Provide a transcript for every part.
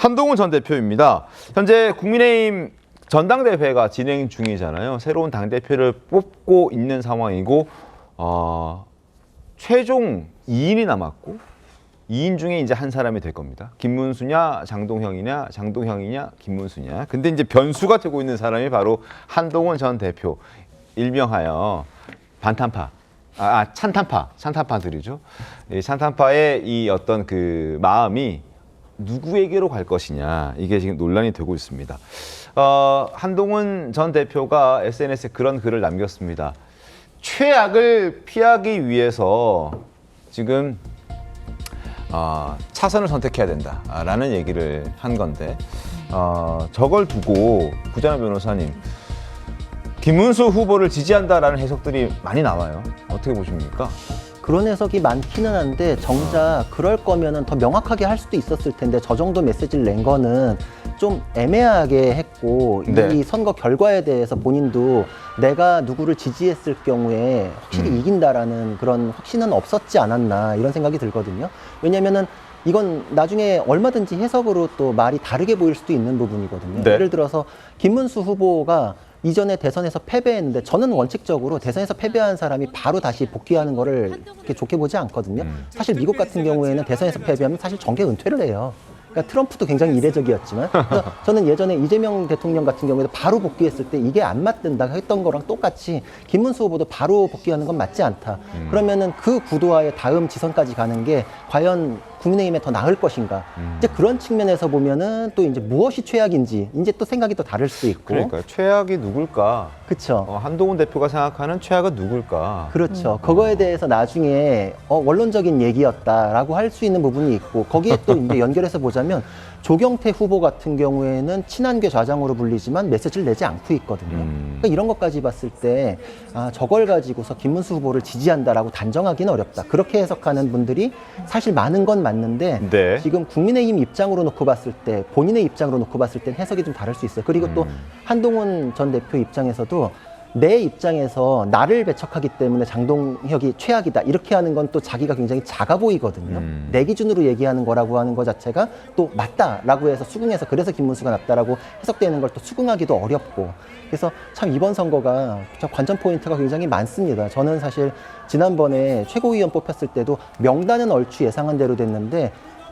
한동훈 전 대표입니다. 현재 국민의힘 전당대회가 진행 중이잖아요. 새로운 당대표를 뽑고 있는 상황이고 어, 최종 2인이 남았고 2인 중에 이제 한 사람이 될 겁니다. 김문수냐, 장동형이냐, 장동형이냐, 김문수냐. 근데 이제 변수가 되고 있는 사람이 바로 한동훈 전 대표. 일명하여 반탄파. 아, 아 찬탄파, 찬탄파들이죠. 이 찬탄파의 이 어떤 그 마음이 누구에게로 갈 것이냐 이게 지금 논란이 되고 있습니다. 어, 한동훈 전 대표가 SNS에 그런 글을 남겼습니다. 최악을 피하기 위해서 지금 어, 차선을 선택해야 된다라는 얘기를 한 건데 어, 저걸 두고 구자나 변호사님 김문수 후보를 지지한다라는 해석들이 많이 나와요. 어떻게 보십니까? 그런 해석이 많기는 한데 정작 그럴 거면은 더 명확하게 할 수도 있었을 텐데 저 정도 메시지를 낸 거는 좀 애매하게 했고 네. 이 선거 결과에 대해서 본인도 내가 누구를 지지했을 경우에 확실히 음. 이긴다라는 그런 확신은 없었지 않았나 이런 생각이 들거든요. 왜냐면은 이건 나중에 얼마든지 해석으로 또 말이 다르게 보일 수도 있는 부분이거든요. 네. 예를 들어서 김문수 후보가 이전에 대선에서 패배했는데 저는 원칙적으로 대선에서 패배한 사람이 바로 다시 복귀하는 거를 그렇게 좋게 보지 않거든요. 음. 사실 미국 같은 경우에는 대선에서 패배하면 사실 정계 은퇴를 해요. 그러니까 트럼프도 굉장히 이례적이었지만 저는 예전에 이재명 대통령 같은 경우에도 바로 복귀했을 때 이게 안 맞든다 했던 거랑 똑같이 김문수 후보도 바로 복귀하는 건 맞지 않다. 음. 그러면은 그 구도와의 다음 지선까지 가는 게 과연 국민의힘에 더 나을 것인가. 음. 이제 그런 측면에서 보면은 또 이제 무엇이 최악인지 이제 또 생각이 또 다를 수 있고. 그러니까 최악이 누굴까? 그렇죠. 어, 한동훈 대표가 생각하는 최악은 누굴까? 그렇죠. 그거에 대해서 나중에 어, 원론적인 얘기였다라고 할 수 있는 부분이 있고 거기에 또 이제 연결해서 보자면 조경태 후보 같은 경우에는 친한계 좌장으로 불리지만 메시지를 내지 않고 있거든요. 음. 그러니까 이런 것까지 봤을 때 아, 저걸 가지고서 김문수 후보를 지지한다라고 단정하기는 어렵다. 그렇게 해석하는 분들이 사실 많은 건 맞는데 네. 지금 국민의힘 입장으로 놓고 봤을 때 본인의 입장으로 놓고 봤을 때 해석이 좀 다를 수 있어요. 그리고 또 음. 한동훈 전 대표 입장에서도 내 입장에서 나를 배척하기 때문에 장동혁이 최악이다 이렇게 하는 건 또 자기가 굉장히 작아 보이거든요. 음. 내 기준으로 얘기하는 거라고 하는 것 자체가 또 맞다라고 해서 수긍해서 그래서 김문수가 낫다라고 해석되는 걸 또 수긍하기도 어렵고 그래서 참 이번 선거가 참 관전 포인트가 굉장히 많습니다. 저는 사실 지난번에 최고위원 뽑혔을 때도 명단은 얼추 예상한 대로 됐는데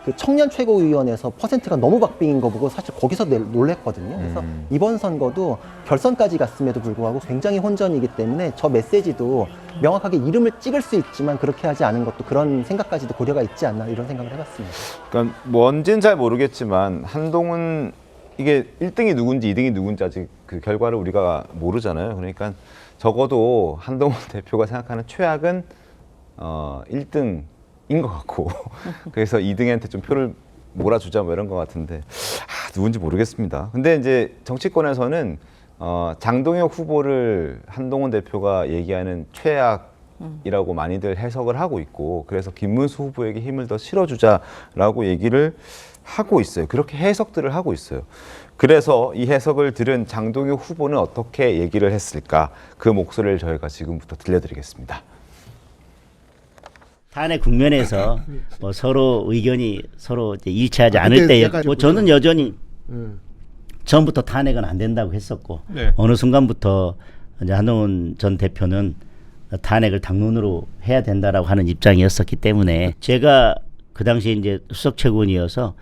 그 청년 최고위원회에서 퍼센트가 너무 박빙인 거 보고 사실 거기서 내- 놀랬거든요. 그래서 음. 이번 선거도 결선까지 갔음에도 불구하고 굉장히 혼전이기 때문에 저 메시지도 명확하게 이름을 찍을 수 있지만 그렇게 하지 않은 것도 그런 생각까지도 고려가 있지 않나 이런 생각을 해봤습니다. 그러니까 뭔지는 잘 모르겠지만 한동훈 이게 1등이 누군지 2등이 누군지 아직 그 결과를 우리가 모르잖아요. 그러니까 적어도 한동훈 대표가 생각하는 최악은 어 1등 인 것 같고 그래서 2등한테 좀 표를 몰아주자 뭐 이런 것 같은데 아, 누군지 모르겠습니다. 근데 이제 정치권에서는 어, 장동혁 후보를 한동훈 대표가 얘기하는 최악 이라고 많이들 해석을 하고 있고 그래서 김문수 후보에게 힘을 더 실어주자라고 얘기를 하고 있어요. 그렇게 해석들을 하고 있어요. 그래서 이 해석을 들은 장동혁 후보는 어떻게 얘기를 했을까? 그 목소리를 저희가 지금부터 들려드리겠습니다. 탄핵 국면에서 뭐 서로 의견이 서로 이제 일치하지 아, 않을 그때 때, 때까지 뭐 저는 여전히 음. 처음부터 탄핵은 안 된다고 했었고 네. 어느 순간부터 이제 한동훈 전 대표는 탄핵을 당론으로 해야 된다라고 하는 입장이었었기 때문에 제가 그 당시에 이제 수석 최고원이어서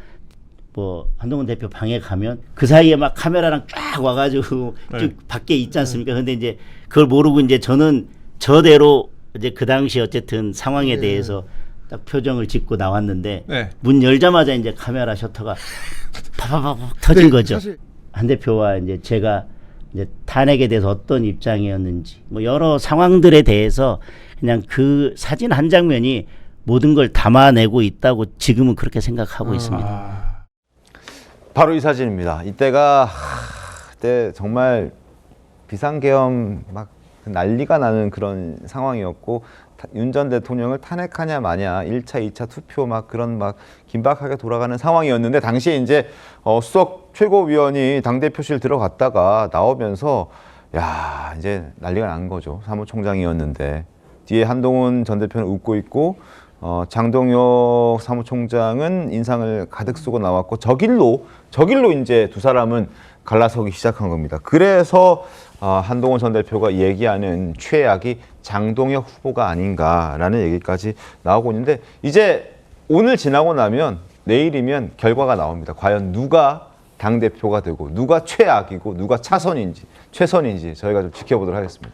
뭐 한동훈 대표 방에 가면 그 사이에 막 카메라랑 쫙 와가지고 네. 쭉 밖에 있지 않습니까? 근데 이제 그걸 모르고 이제 저는 저대로 이제 그 당시 어쨌든 상황에 네. 대해서 딱 표정을 짓고 나왔는데 네. 문 열자마자 이제 카메라 셔터가 파파파박 터진 네, 거죠. 사실 한 대표와 이제 제가 이제 탄핵에 대해서 어떤 입장이었는지 뭐 여러 상황들에 대해서 그냥 그 사진 한 장면이 모든 걸 담아내고 있다고 지금은 그렇게 생각하고 있습니다. 아, 바로 이 사진입니다. 이때가 하, 그때 정말 비상계엄 막 난리가 나는 그런 상황이었고 윤 전 대통령을 탄핵하냐 마냐 1차, 2차 투표 막 그런 막 긴박하게 돌아가는 상황이었는데 당시에 이제 어, 수석 최고위원이 당대표실 들어갔다가 나오면서 야 이제 난리가 난 거죠. 사무총장이었는데 뒤에 한동훈 전 대표는 웃고 있고 어, 장동혁 사무총장은 인상을 가득 쓰고 나왔고 저 길로 저 길로 이제 두 사람은 갈라서기 시작한 겁니다. 그래서 어, 한동훈 전 대표가 얘기하는 최악이 장동혁 후보가 아닌가라는 얘기까지 나오고 있는데 이제 오늘 지나고 나면 내일이면 결과가 나옵니다. 과연 누가 당 대표가 되고 누가 최악이고 누가 차선인지 최선인지 저희가 좀 지켜보도록 하겠습니다.